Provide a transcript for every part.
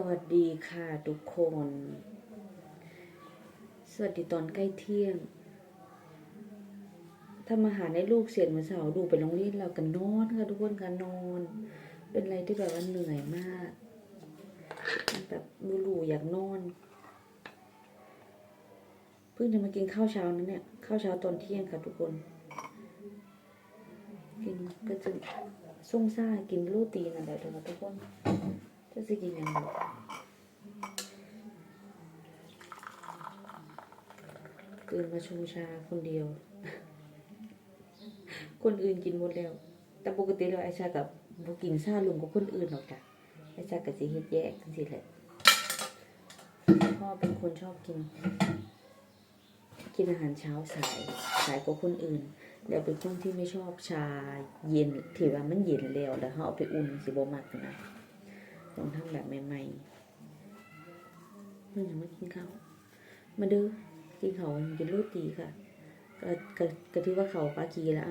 สวัสดีค่ะทุกคน สวัสดีตอนใกล้เที่ยงทำอาหารให้ลูกเสร็จเมื่อเช้าดูไปโรงเรียนแล้วกันนอนค่ะทุกคนค่ะนอน เป็นอะไรที่แบบว่าเหนื่อยมาก แบบบูรูอยากนอน เพิ่งจะมากินข้าวเช้านั้นเนี่ย ข้าวเช้าตอนเที่ยงค่ะทุกคน กินก็จะส่งซ่ากินโรตีนั่นแหละทุกคนทุกคน จะสิกินยังไงตื่นมาชงชาคนเดียว คนอื่นกินหมดแล้ว แต่ปกติแล้วไอชากับบุกินซาลุงกับคนอื่นหรอกจ้ะไอชากับสิเฮ็ดแยกกันสิแหละพ่อเป็นคนชอบกิน กินอาหารเช้าสายสายกว่าคนอื่น แล้วเป็นคนที่ไม่ชอบชาเย็นที่ว่ามันเย็นแล้วแล้วเขาเอาไปอุ่นสิบ่มักนะ ต้องทำแบบใหม่ๆมันยังไม่กินข้าวมาด้อกินเขาวกินโรตีค่ะก็ก็ก็ถือว่าเขาปากีแล้ว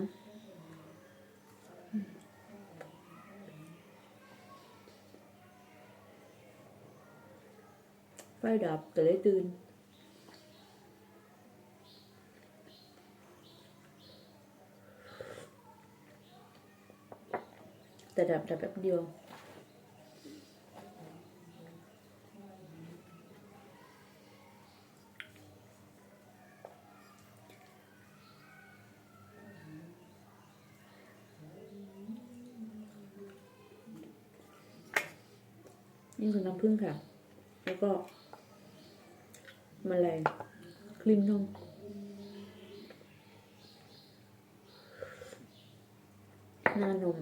ไฟดับก็เลยตื่นแต่ดับดับแป๊บเดียว นี่คือน้ำผึ้งค่ะ แล้วก็มแมลงครีมนมหน้านม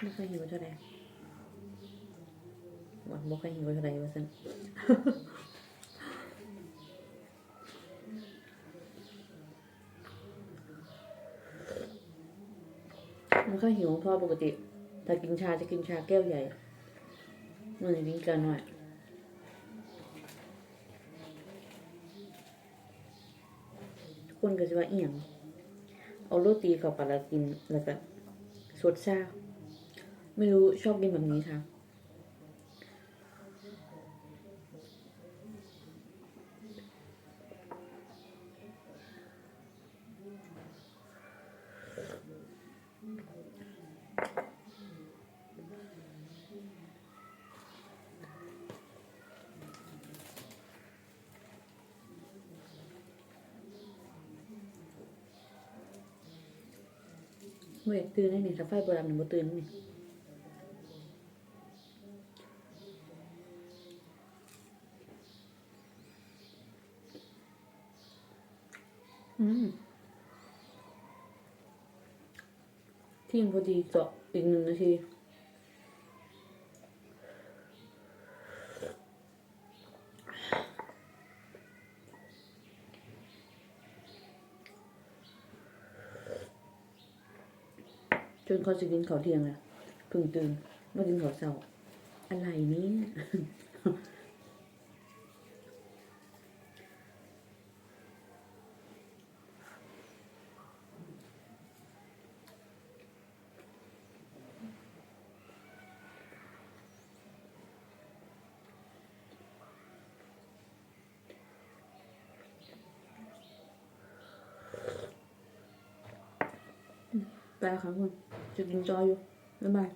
ไม่เคยหิวเท่าไหร่หวังบ่เคยหิวเท่าไหร่ว่าซั่น ไม่ค่อยหิวพ่อปกติ ถ้ากินชาจะกินชาแก้วใหญ่มันจะกินกันหน่อยคนก็จะว่าเอียงเอาโรตีเข้าไปแล้วกินแล้วก็สดซ่าไม่รู้ชอบกินแบบนี้ค่ะ เมื่อตื่นได้นี่ถ้าไฟโบราณมันบ่ตื่นนี่ืมทิ้งพอดีเจาะอีกหนึ่งนาที จนเขาจะกินข้าเที่ยงแล้วเพึ่งตื่นมากินเขาวเช้า อะไรนี้ไปลค่ะคุณ จะกินจออยู่บ๊ายบาย